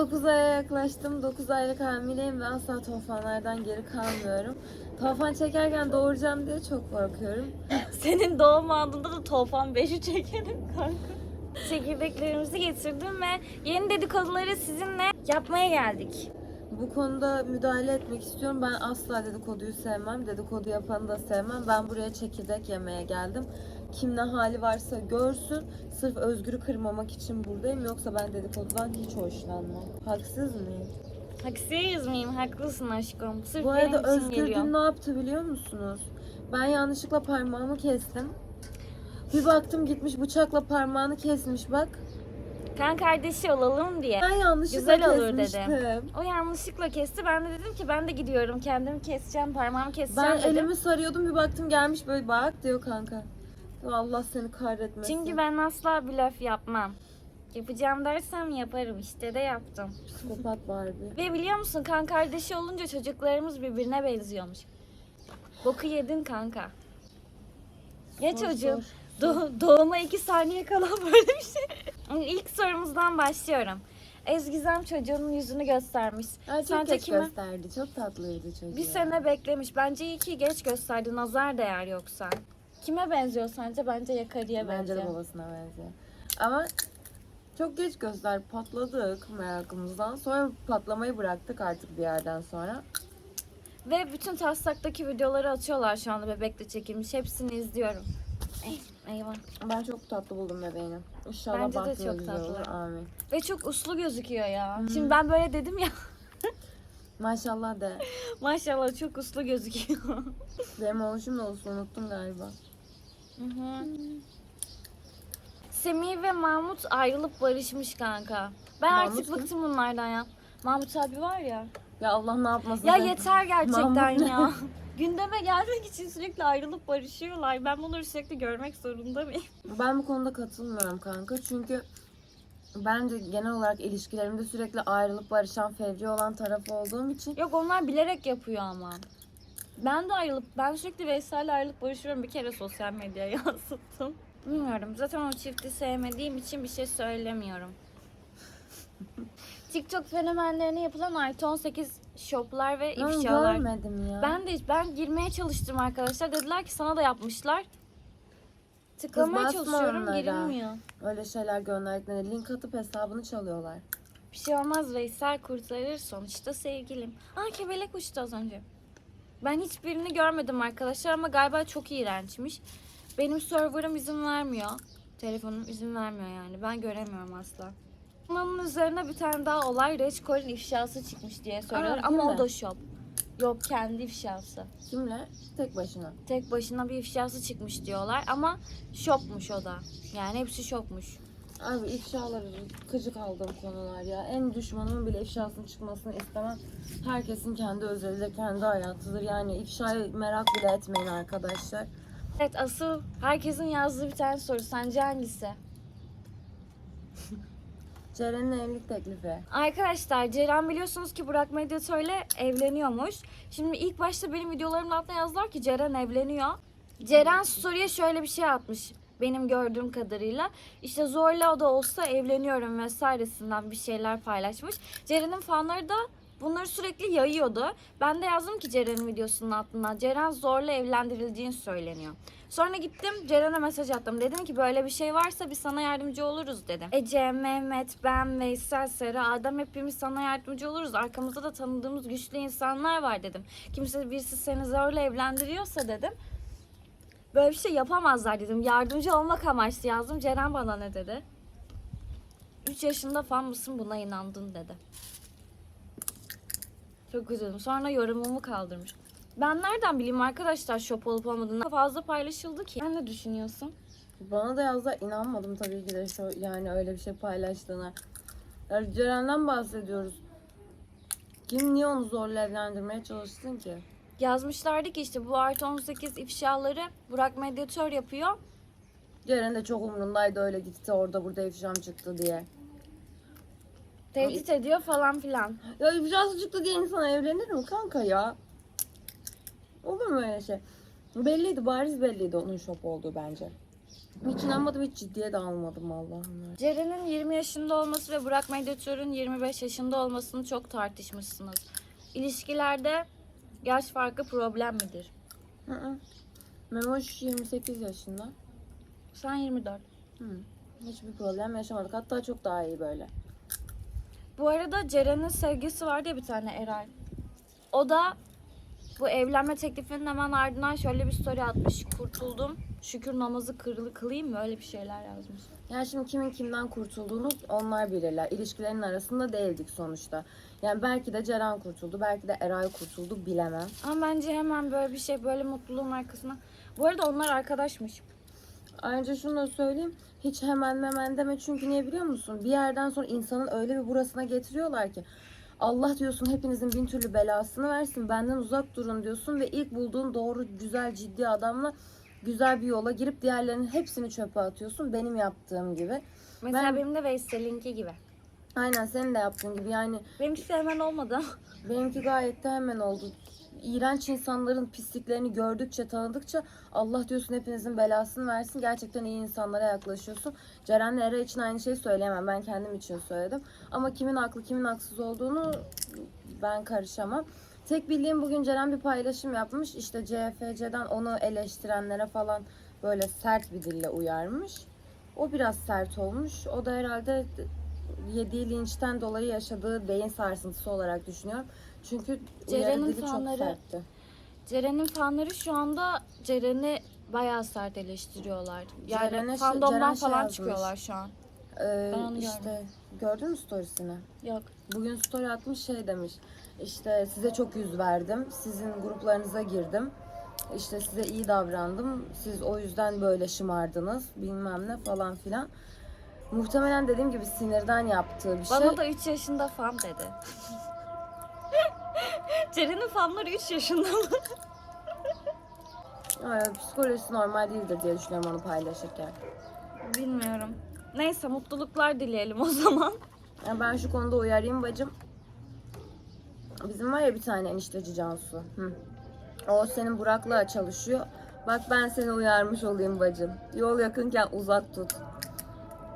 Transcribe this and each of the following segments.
9 aya yaklaştım. 9 aylık hamileyim ve asla tofanlardan geri kalmıyorum. Tofan çekerken doğuracağım diye çok korkuyorum. Senin doğum anında da Tuğfen 5'i çekelim kanka. Çekirdeklerimizi getirdim ve yeni dedikoduları sizinle yapmaya geldik. Bu konuda müdahale etmek istiyorum. Ben asla dedikoduyu sevmem. Dedikodu yapanı da sevmem. Ben buraya çekirdek yemeye geldim. Kim ne hali varsa görsün. Sırf Özgür'ü kırmamak için buradayım. Yoksa ben dedikodudan hiç hoşlanmam. Haksız mıyım? Haksız mıyım? Haklısın aşkım. Sırf Bu benim arada için Özgür geliyor. dün ne yaptı biliyor musunuz? Ben yanlışlıkla parmağımı kestim. Bir baktım gitmiş bıçakla parmağını kesmiş bak. Kan kardeşi olalım diye. Ben yanlışlıkla Güzel olur kesmiştim. dedim. O yanlışlıkla kesti. Ben de dedim ki ben de gidiyorum. Kendimi keseceğim, parmağımı keseceğim Ben dedim. elimi sarıyordum bir baktım gelmiş böyle bak diyor kanka. Allah seni kahretmesin. Çünkü ben asla blöf yapmam. Yapacağım dersem yaparım. İşte de yaptım. Psikopat Barbie. Ve biliyor musun kan kardeşi olunca çocuklarımız birbirine benziyormuş. Boku yedin kanka. Ya Sor, çocuğum. sor. Do- doğuma iki saniye kala böyle bir şey. İlk sorumuzdan başlıyorum. Ezgizem çocuğunun yüzünü göstermiş. Ay, çok Sence geç kime? gösterdi. Çok tatlıydı çocuğu. Bir sene beklemiş. Bence iyi ki geç gösterdi. Nazar değer yoksa. Kime benziyor sence? Bence Yakarı'ya Bence benziyor. de babasına benziyor. Ama çok geç göster patladık merakımızdan. Sonra patlamayı bıraktık artık bir yerden sonra. Ve bütün taslaktaki videoları atıyorlar şu anda bebekle çekilmiş. Hepsini izliyorum. Ey, eyvah. Ben çok tatlı buldum bebeğini. İnşallah Bence de çok güzel tatlı. olur. Amin. Ve çok uslu gözüküyor ya. Şimdi ben böyle dedim ya. Maşallah de. Maşallah çok uslu gözüküyor. Benim oluşum da olsun unuttum galiba. Hı hı. Semih ve Mahmut ayrılıp barışmış kanka. Ben Mahmut artık kim? bıktım bunlardan ya. Mahmut abi var ya. Ya Allah ne yapmasın. Ya sen- yeter gerçekten Mahmut ya. Gündeme gelmek için sürekli ayrılıp barışıyorlar. Ben bunları sürekli görmek zorunda mıyım? Ben bu konuda katılmıyorum kanka. Çünkü bence genel olarak ilişkilerimde sürekli ayrılıp barışan, fevri olan taraf olduğum için Yok onlar bilerek yapıyor ama. Ben de ayrılıp, ben sürekli Veysel'le ayrılıp barışıyorum. Bir kere sosyal medyaya yansıttım. Bilmiyorum. Zaten o çifti sevmediğim için bir şey söylemiyorum. TikTok fenomenlerine yapılan artı 18 shoplar ve ben ifşalar. görmedim ya. Ben de ben girmeye çalıştım arkadaşlar. Dediler ki sana da yapmışlar. Tıklamaya basma çalışıyorum onlara. girilmiyor. öyle şeyler gönderdiklerinde link atıp hesabını çalıyorlar. Bir şey olmaz Veysel kurtarır sonuçta sevgilim. Aa kebelek uçtu az önce. Ben hiçbirini görmedim arkadaşlar ama galiba çok iğrençmiş. Benim serverım izin vermiyor. Telefonum izin vermiyor yani. Ben göremiyorum asla. Bunun üzerine bir tane daha olay Reçkol'ün ifşası çıkmış diye söylüyorlar. Aa, ama değil o mi? da shop. Yok kendi ifşası. Kimle? Tek başına. Tek başına bir ifşası çıkmış diyorlar ama shopmuş o da. Yani hepsi shopmuş. Abi ifşaları gıcık aldığım konular ya. En düşmanımın bile ifşasının çıkmasını istemem. Herkesin kendi özeli, kendi hayatıdır. Yani ifşayı merak bile etmeyin arkadaşlar. Evet asıl herkesin yazdığı bir tane soru. Sence hangisi? Ceren'in evlilik teklifi. Arkadaşlar Ceren biliyorsunuz ki Burak Medyatör'le evleniyormuş. Şimdi ilk başta benim videolarımın altına yazdılar ki Ceren evleniyor. Ceren story'e şöyle bir şey atmış benim gördüğüm kadarıyla. İşte zorla da olsa evleniyorum vesairesinden bir şeyler paylaşmış. Ceren'in fanları da bunları sürekli yayıyordu. Ben de yazdım ki Ceren'in videosunun altına Ceren zorla evlendirildiğini söyleniyor. Sonra gittim Ceren'e mesaj attım. Dedim ki böyle bir şey varsa biz sana yardımcı oluruz dedim. Ece, Mehmet, ben, Veysel, Sera, Adem hepimiz sana yardımcı oluruz. Arkamızda da tanıdığımız güçlü insanlar var dedim. Kimse birisi seni zorla evlendiriyorsa dedim. Böyle bir şey yapamazlar dedim. Yardımcı olmak amaçlı yazdım. Ceren bana ne dedi? 3 yaşında fan mısın buna inandın dedi. Çok üzüldüm. Sonra yorumumu kaldırmış. Ben nereden bileyim arkadaşlar shop olup olmadığını fazla paylaşıldı ki. Sen ne düşünüyorsun? Bana da yazda inanmadım tabii ki de şu yani öyle bir şey paylaştığına. Yani Ceren'den bahsediyoruz. Kim niye onu zorla evlendirmeye çalışsın ki? Yazmışlardı ki işte bu artı 18 ifşaları Burak Medyatör yapıyor. Ceren de çok umurundaydı öyle gitti orada burada ifşam çıktı diye. Tehdit ediyor falan filan. Ya ifşası çıktı diye insan evlenir mi kanka ya? Olur mu öyle şey? Belliydi bariz belliydi onun şop olduğu bence. Hiç inanmadım, hiç ciddiye de almadım Allah'ım. Ceren'in 20 yaşında olması ve Burak Medyatör'ün 25 yaşında olmasını çok tartışmışsınız. İlişkilerde yaş farkı problem midir? Hı hı. Memoş 28 yaşında. Sen 24. Hı. Hiçbir problem yaşamadık. Hatta çok daha iyi böyle. Bu arada Ceren'in sevgisi vardı ya bir tane Eray. O da bu evlenme teklifinin hemen ardından şöyle bir story atmış. Kurtuldum. Şükür namazı kırılı kılayım mı? Öyle bir şeyler yazmış. Yani şimdi kimin kimden kurtulduğunu onlar bilirler. İlişkilerin arasında değildik sonuçta. Yani belki de Ceren kurtuldu, belki de Eray kurtuldu bilemem. Ama bence hemen böyle bir şey böyle mutluluğun arkasına. Bu arada onlar arkadaşmış. Ayrıca şunu da söyleyeyim. Hiç hemen hemen deme çünkü niye biliyor musun? Bir yerden sonra insanın öyle bir burasına getiriyorlar ki. Allah diyorsun hepinizin bin türlü belasını versin. Benden uzak durun diyorsun ve ilk bulduğun doğru güzel ciddi adamla güzel bir yola girip diğerlerinin hepsini çöpe atıyorsun. Benim yaptığım gibi. Mesela Ben- benim de Veysel'inki gibi. Aynen senin de yaptığın gibi yani Benimkisi hemen olmadı. benimki gayet de hemen oldu. İğrenç insanların pisliklerini gördükçe tanıdıkça Allah diyorsun hepinizin belasını versin. Gerçekten iyi insanlara yaklaşıyorsun. Ceren'le Eray için aynı şeyi söyleyemem. Ben kendim için söyledim. Ama kimin haklı kimin haksız olduğunu ben karışamam. Tek bildiğim bugün Ceren bir paylaşım yapmış. İşte CFC'den onu eleştirenlere falan böyle sert bir dille uyarmış. O biraz sert olmuş. O da herhalde yediği linçten dolayı yaşadığı beyin sarsıntısı olarak düşünüyorum. Çünkü Ceren'in dili çok fanları- sertti. Ceren'in fanları şu anda Ceren'i bayağı sert eleştiriyorlar. Yani Ceren'e şey- fandomdan Ceren şey falan yazmış. çıkıyorlar şu an. Ee, işte gördün mü storiesini? Yok. Bugün story atmış şey demiş. İşte size çok yüz verdim. Sizin gruplarınıza girdim. İşte size iyi davrandım. Siz o yüzden böyle şımardınız. Bilmem ne falan filan. Muhtemelen dediğim gibi sinirden yaptığı bir şey. Bana da 3 yaşında fan dedi. Ceren'in fanları 3 yaşında mı? Evet, psikolojisi normal değildir diye düşünüyorum onu paylaşırken. Bilmiyorum. Neyse mutluluklar dileyelim o zaman. Yani ben şu konuda uyarayım bacım. Bizim var ya bir tane enişteci Cansu. Hı. O senin Burak'la çalışıyor. Bak ben seni uyarmış olayım bacım. Yol yakınken uzak tut.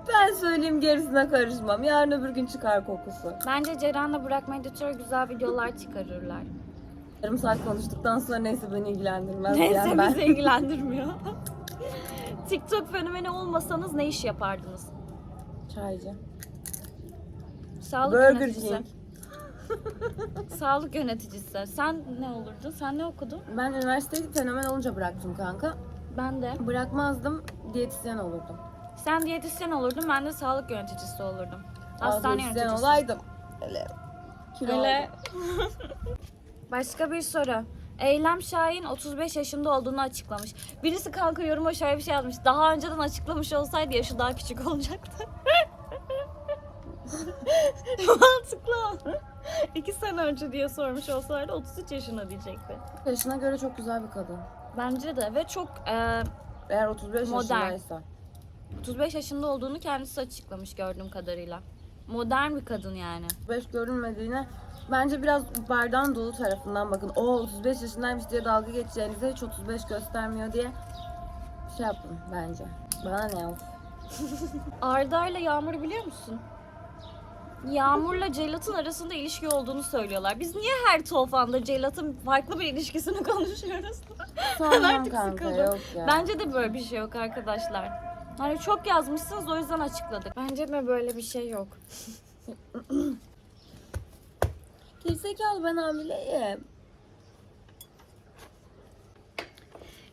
Ben söyleyeyim gerisine karışmam. Yarın öbür gün çıkar kokusu. Bence Ceren'le Burak Medyatör güzel videolar çıkarırlar. Yarım saat konuştuktan sonra neyse beni ilgilendirmez. Neyse yani ben. bizi ilgilendirmiyor. TikTok fenomeni olmasanız ne iş yapardınız? Çaycı. Sağlık Burger yöneticisi. King. Sağlık yöneticisi. Sen ne olurdun? Sen ne okudun? Ben üniversiteyi fenomen olunca bıraktım kanka. Ben de. Bırakmazdım. Diyetisyen olurdum. Sen diyetisyen olurdun, ben de sağlık yöneticisi olurdum. Hastane Diyetisyen yöneticisi. olaydım. Öyle. Kilo Öyle. Başka bir soru. Eylem Şahin 35 yaşında olduğunu açıklamış. Birisi kanka yoruma şöyle bir şey yazmış. Daha önceden açıklamış olsaydı yaşı daha küçük olacaktı. Mantıklı. İki sene önce diye sormuş olsaydı 33 yaşında diyecekti. Yaşına göre çok güzel bir kadın. Bence de ve çok e, Eğer 35 Modern. yaşındaysa. 35 yaşında olduğunu kendisi açıklamış gördüğüm kadarıyla. Modern bir kadın yani. 35 görünmediğine bence biraz bardağın dolu tarafından bakın. O 35 yaşındaymış diye dalga geçeceğinize hiç 35 göstermiyor diye şey yapın bence. Bana ne of. Arda ile Yağmur'u biliyor musun? Yağmur'la Celat'ın arasında ilişki olduğunu söylüyorlar. Biz niye her tofanda Celat'ın farklı bir ilişkisini konuşuyoruz? Sanmam artık kanka sıkıldım. yok ya. Bence de böyle bir şey yok arkadaşlar. Hani çok yazmışsınız o yüzden açıkladık. Bence de böyle bir şey yok. Gerizekalı ben hamileyim.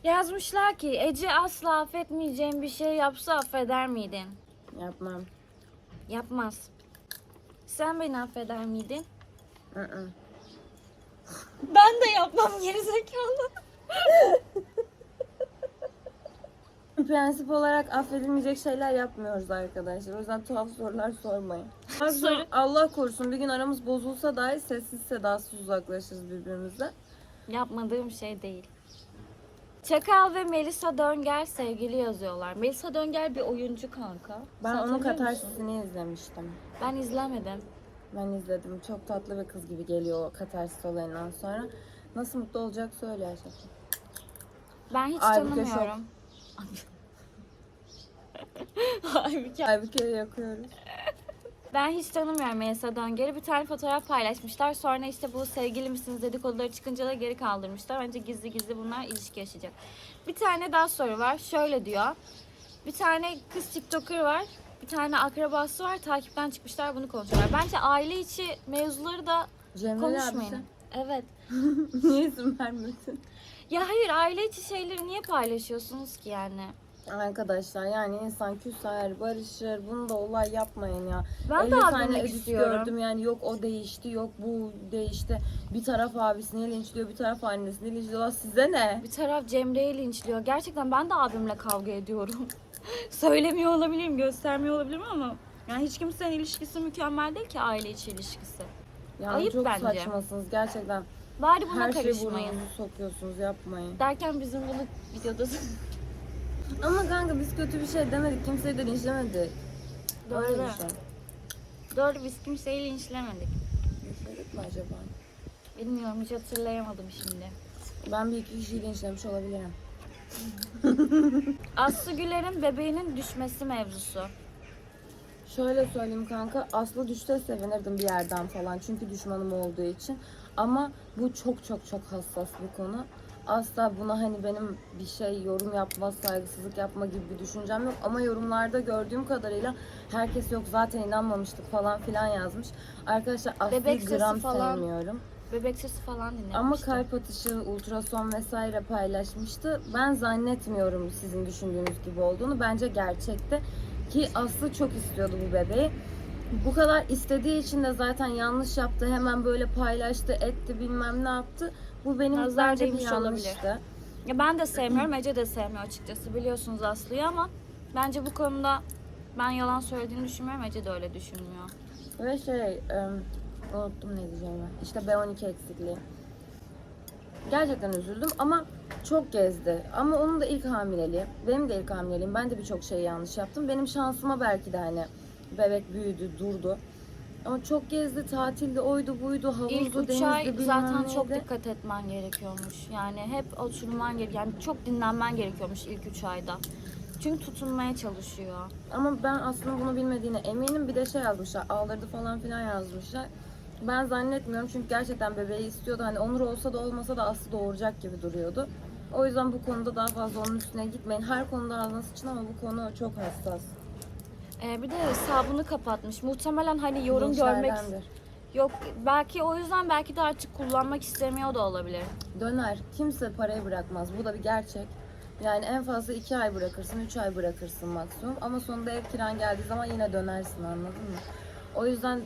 Yazmışlar ki Ece asla affetmeyeceğin bir şey yapsa affeder miydin? Yapmam. Yapmaz. Sen beni affeder miydin? Hı. Ben de yapmam gerizekalı. Prensip olarak affedilmeyecek şeyler yapmıyoruz arkadaşlar. O yüzden tuhaf sorular sormayın. Soru- Allah korusun bir gün aramız bozulsa dahi sessiz sedasız uzaklaşırız birbirimize. Yapmadığım şey değil. Çakal ve Melisa Dönger sevgili yazıyorlar. Melisa Dönger bir oyuncu kanka. Ben Sen onun tanıyor musun? katarsisini izlemiştim. Ben izlemedim. Ben izledim. Çok tatlı bir kız gibi geliyor o katarsis olayından sonra. Nasıl mutlu olacak söyle Ayşe. Ben hiç Aybüke tanımıyorum. Halbuki yakıyoruz. Ben hiç tanımıyorum Melisa Dönger'i. Bir tane fotoğraf paylaşmışlar. Sonra işte bu sevgili misiniz dedikoduları çıkınca da geri kaldırmışlar. Bence gizli gizli bunlar ilişki yaşayacak. Bir tane daha soru var. Şöyle diyor. Bir tane kız TikToker var. Bir tane akrabası var. Takipten çıkmışlar bunu konuşuyorlar. Bence aile içi mevzuları da Cemre konuşmayın. abi Evet. niye izin vermedin? Ya hayır aile içi şeyleri niye paylaşıyorsunuz ki yani? Arkadaşlar yani insan küser, barışır. Bunu da olay yapmayın ya. Ben 50 de tane edit istiyorum. gördüm yani yok o değişti, yok bu değişti. Bir taraf abisini linçliyor, bir taraf annesini linçliyor. Size ne? Bir taraf Cemre'yi linçliyor. Gerçekten ben de abimle kavga ediyorum. Söylemiyor olabilirim, göstermiyor olabilirim ama yani hiç kimsenin ilişkisi mükemmel değil ki aile içi ilişkisi. Yani Ayıp çok bence. saçmasınız gerçekten. Bari buna Her şeyi karışmayın. burnunuzu sokuyorsunuz yapmayın. Derken bizim bunu videoda Ama kanka biz kötü bir şey demedik. Kimseyi de linçlemedik. Doğru. Öyle bir şey. Doğru biz kimseyi linçlemedik. Linçledik mi acaba? Bilmiyorum hiç hatırlayamadım şimdi. Ben bir iki kişiyi linçlemiş olabilirim. Aslı Güler'in bebeğinin düşmesi mevzusu. Şöyle söyleyeyim kanka. Aslı düşse sevinirdim bir yerden falan. Çünkü düşmanım olduğu için. Ama bu çok çok çok hassas bir konu. Asla buna hani benim bir şey yorum yapma, saygısızlık yapma gibi bir düşüncem yok. Ama yorumlarda gördüğüm kadarıyla herkes yok zaten inanmamıştık falan filan yazmış. Arkadaşlar Aslı'yı Bebek sesi gram falan sevmiyorum. Bebek sesi falan dinlemiştim. Ama kalp atışı, ultrason vesaire paylaşmıştı. Ben zannetmiyorum sizin düşündüğünüz gibi olduğunu. Bence gerçekte. Ki Aslı çok istiyordu bu bebeği. Bu kadar istediği için de zaten yanlış yaptı. Hemen böyle paylaştı, etti bilmem ne yaptı. Bu benim Nazar bence bir olabilir. yanlıştı. Ya ben de sevmiyorum, Ece de sevmiyor açıkçası. Biliyorsunuz Aslı'yı ama bence bu konuda ben yalan söylediğini düşünmüyorum. Ece de öyle düşünmüyor. Ve şey, em, unuttum ne diyeceğimi. İşte B12 eksikliği. Gerçekten üzüldüm ama çok gezdi. Ama onun da ilk hamileliği. Benim de ilk hamileliğim. Ben de birçok şey yanlış yaptım. Benim şansıma belki de hani bebek büyüdü, durdu. Ama çok gezdi, tatilde oydu buydu, havuzdu, İlk üç denizdi, ay bilmem zaten çok neydi. dikkat etmen gerekiyormuş. Yani hep oturman gerek, yani çok dinlenmen gerekiyormuş ilk üç ayda. Çünkü tutunmaya çalışıyor. Ama ben aslında bunu bilmediğine eminim. Bir de şey yazmışlar, aldırdı falan filan yazmışlar. Ben zannetmiyorum çünkü gerçekten bebeği istiyordu. Hani Onur olsa da olmasa da Aslı doğuracak gibi duruyordu. O yüzden bu konuda daha fazla onun üstüne gitmeyin. Her konuda ağzına sıçın ama bu konu çok hassas. Ee, bir de hesabını kapatmış. Muhtemelen hani yorum görmek yok. Belki o yüzden belki de artık kullanmak istemiyor da olabilir. Döner. Kimse parayı bırakmaz. Bu da bir gerçek. Yani en fazla iki ay bırakırsın, üç ay bırakırsın maksimum. Ama sonunda ev kiran geldiği zaman yine dönersin anladın mı? O yüzden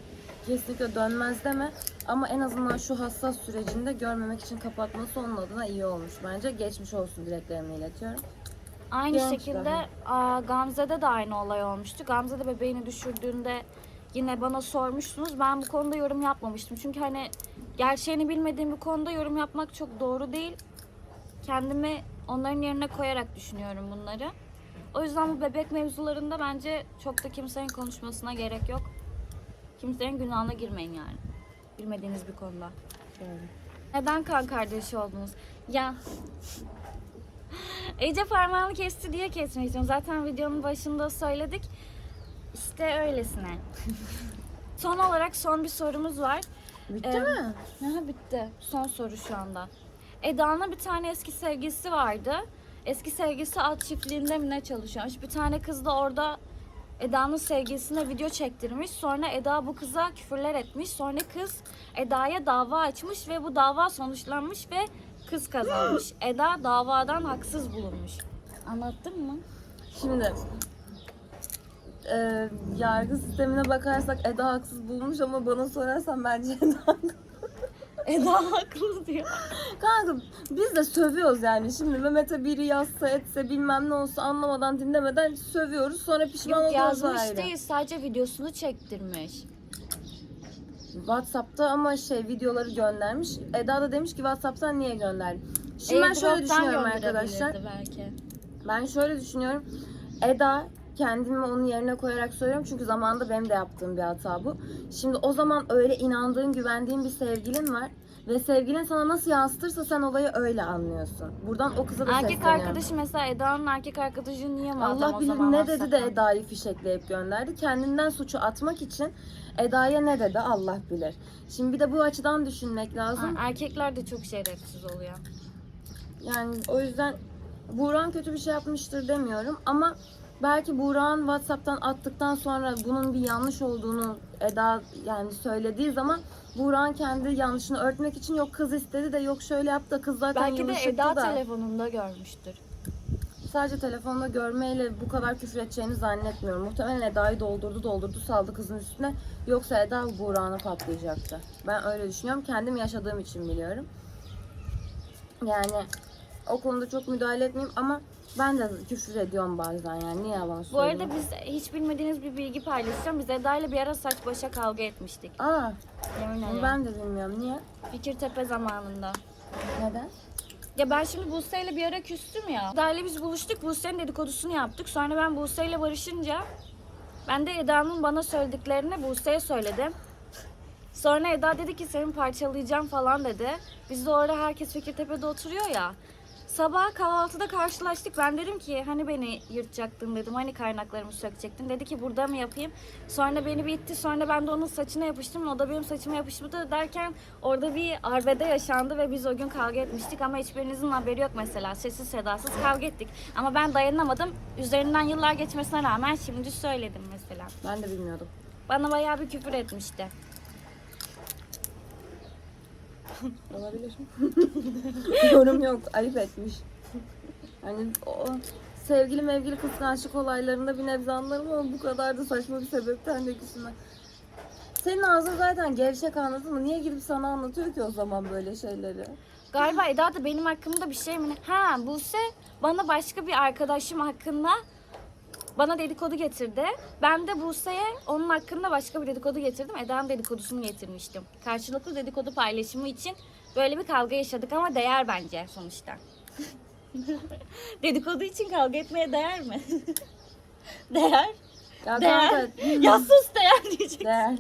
kesinlikle dönmez deme. Ama en azından şu hassas sürecinde görmemek için kapatması onun adına iyi olmuş bence. Geçmiş olsun dileklerimi iletiyorum. Aynı Genç şekilde daha. aa, Gamze'de de aynı olay olmuştu. Gamze de bebeğini düşürdüğünde yine bana sormuştunuz. Ben bu konuda yorum yapmamıştım. Çünkü hani gerçeğini bilmediğim bir konuda yorum yapmak çok doğru değil. Kendimi onların yerine koyarak düşünüyorum bunları. O yüzden bu bebek mevzularında bence çok da kimsenin konuşmasına gerek yok. Kimsenin günahına girmeyin yani. Bilmediğiniz bir konuda. Böyle. Neden kan kardeşi oldunuz? Ya Ece parmağını kesti diye kesmek istiyorum. Zaten videonun başında söyledik. İşte öylesine. son olarak son bir sorumuz var. Bitti Ee, mi? Aha, bitti. Son soru şu anda. Eda'nın bir tane eski sevgilisi vardı. Eski sevgilisi at çiftliğinde mi ne çalışıyormuş. Bir tane kız da orada Eda'nın sevgilisine video çektirmiş. Sonra Eda bu kıza küfürler etmiş. Sonra kız Eda'ya dava açmış ve bu dava sonuçlanmış ve kız kazanmış. Eda davadan haksız bulunmuş. Anlattın mı? Şimdi e, yargı sistemine bakarsak Eda haksız bulmuş ama bana sorarsan bence Eda haklı. Eda haklı diyor. Kanka biz de sövüyoruz yani. Şimdi Mehmet'e biri yazsa etse bilmem ne olsa anlamadan dinlemeden sövüyoruz. Sonra pişman Yok oluyoruz yazmış ayrı. değil sadece videosunu çektirmiş. Whatsapp'ta ama şey videoları göndermiş. Eda da demiş ki Whatsapp'tan niye gönderdin? Şimdi ben şöyle Airdrop'tan düşünüyorum arkadaşlar. belki. Ben şöyle düşünüyorum. Eda kendimi onun yerine koyarak söylüyorum çünkü zamanında benim de yaptığım bir hata bu. Şimdi o zaman öyle inandığın, güvendiğin bir sevgilin var Ve sevgilin sana nasıl yansıtırsa sen olayı öyle anlıyorsun. Buradan o kıza da Erkek sesleniyorum. arkadaşı mesela Eda'nın erkek arkadaşı niye madem Allah o bilir zaman ne dedi de WhatsApp'tan? Eda'yı fişekleyip gönderdi. Kendinden suçu atmak için Eda'ya ne dedi Allah bilir. Şimdi bir de bu açıdan düşünmek lazım. Ha, erkekler de çok şerefsiz oluyor. Yani o yüzden Buğra'nın kötü bir şey yapmıştır demiyorum ama belki Buğra'nın WhatsApp'tan attıktan sonra bunun bir yanlış olduğunu Eda yani söylediği zaman Buğra'nın kendi yanlışını örtmek için yok kız istedi de yok şöyle yaptı da kız zaten Belki de yumuşaktı Eda da. telefonunda görmüştür. Sadece telefonda görmeyle bu kadar küfür edeceğini zannetmiyorum. Muhtemelen Eda'yı doldurdu doldurdu saldı kızın üstüne. Yoksa Eda Buğra'na patlayacaktı. Ben öyle düşünüyorum. Kendim yaşadığım için biliyorum. Yani o konuda çok müdahale etmeyeyim ama ben de küfür ediyorum bazen yani. Niye yalan Bu söyleyeyim? arada biz hiç bilmediğiniz bir bilgi paylaşacağım. Biz Eda ile bir ara saç başa kavga etmiştik. Aa, Yemin bunu ederim. ben de bilmiyorum. Niye? Fikirtepe zamanında. Neden? Ya ben şimdi Buse ile bir ara küstüm ya. Eda ile biz buluştuk. Buse'nin dedikodusunu yaptık. Sonra ben Buse ile barışınca ben de Eda'nın bana söylediklerini Buse'ye söyledim. Sonra Eda dedi ki seni parçalayacağım falan dedi. Biz de orada herkes Fikirtepe'de oturuyor ya. Sabah kahvaltıda karşılaştık. Ben dedim ki hani beni yırtacaktın dedim. Hani kaynaklarımı sökecektin. Dedi ki burada mı yapayım? Sonra beni bir itti. Sonra ben de onun saçına yapıştım. O da benim saçıma yapıştı derken orada bir arbede yaşandı ve biz o gün kavga etmiştik. Ama hiçbirinizin haberi yok mesela. Sessiz sedasız kavga ettik. Ama ben dayanamadım. Üzerinden yıllar geçmesine rağmen şimdi söyledim mesela. Ben de bilmiyordum. Bana bayağı bir küfür etmişti. Olabilir. Yorum yok. Ayıp etmiş. Hani o sevgili mevgili kıskançlık olaylarında bir nebze anlarım ama bu kadar da saçma bir sebepten de küsme. Senin ağzın zaten gevşek anladın mı? Niye gidip sana anlatıyor ki o zaman böyle şeyleri? Galiba Eda da benim hakkımda bir şey mi? Ha Buse bana başka bir arkadaşım hakkında bana dedikodu getirdi. Ben de Buse'ye onun hakkında başka bir dedikodu getirdim. Eda'nın dedikodusunu getirmiştim. Karşılıklı dedikodu paylaşımı için böyle bir kavga yaşadık ama değer bence sonuçta. dedikodu için kavga etmeye değer mi? değer. Ya Değer. kanka, Ya sus değer diyecek. değer.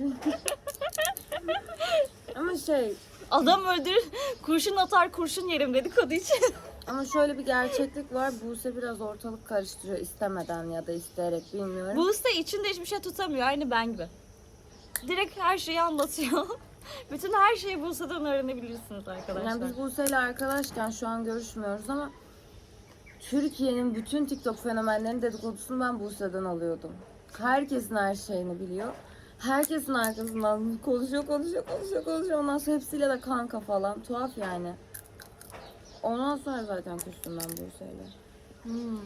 ama şey, Adam öldürür, kurşun atar kurşun yerim dedikodu için. Ama şöyle bir gerçeklik var. Buse biraz ortalık karıştırıyor istemeden ya da isteyerek bilmiyorum. Buse içinde hiçbir şey tutamıyor. Aynı ben gibi. Direkt her şeyi anlatıyor. Bütün her şeyi Buse'den öğrenebilirsiniz arkadaşlar. Yani biz Buse ile arkadaşken şu an görüşmüyoruz ama Türkiye'nin bütün TikTok fenomenlerinin dedikodusunu ben Buse'den alıyordum. Herkesin her şeyini biliyor. Herkesin arkasından konuşuyor, konuşuyor, konuşuyor, konuşuyor. Ondan sonra hepsiyle de kanka falan. Tuhaf yani. Ondan sonra zaten küstüm ben Buse'yle. Hmm.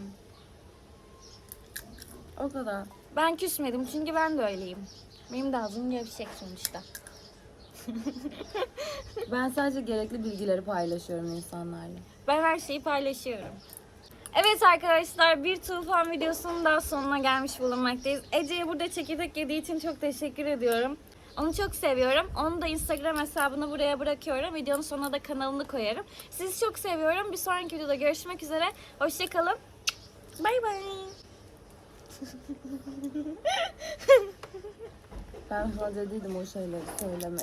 O kadar. Ben küsmedim çünkü ben de öyleyim. Benim de ağzım gevşek sonuçta. Ben sadece gerekli bilgileri paylaşıyorum insanlarla. Ben her şeyi paylaşıyorum. Evet arkadaşlar bir tufan videosunun daha sonuna gelmiş bulunmaktayız. Ece'ye burada çekirdek yediği için çok teşekkür ediyorum. Onu çok seviyorum. Onu da Instagram hesabını buraya bırakıyorum. Videonun sonuna da kanalını koyarım. Sizi çok seviyorum. Bir sonraki videoda görüşmek üzere. Hoşçakalın. Bay bay. Ben sana dediydim o şeyleri söyleme.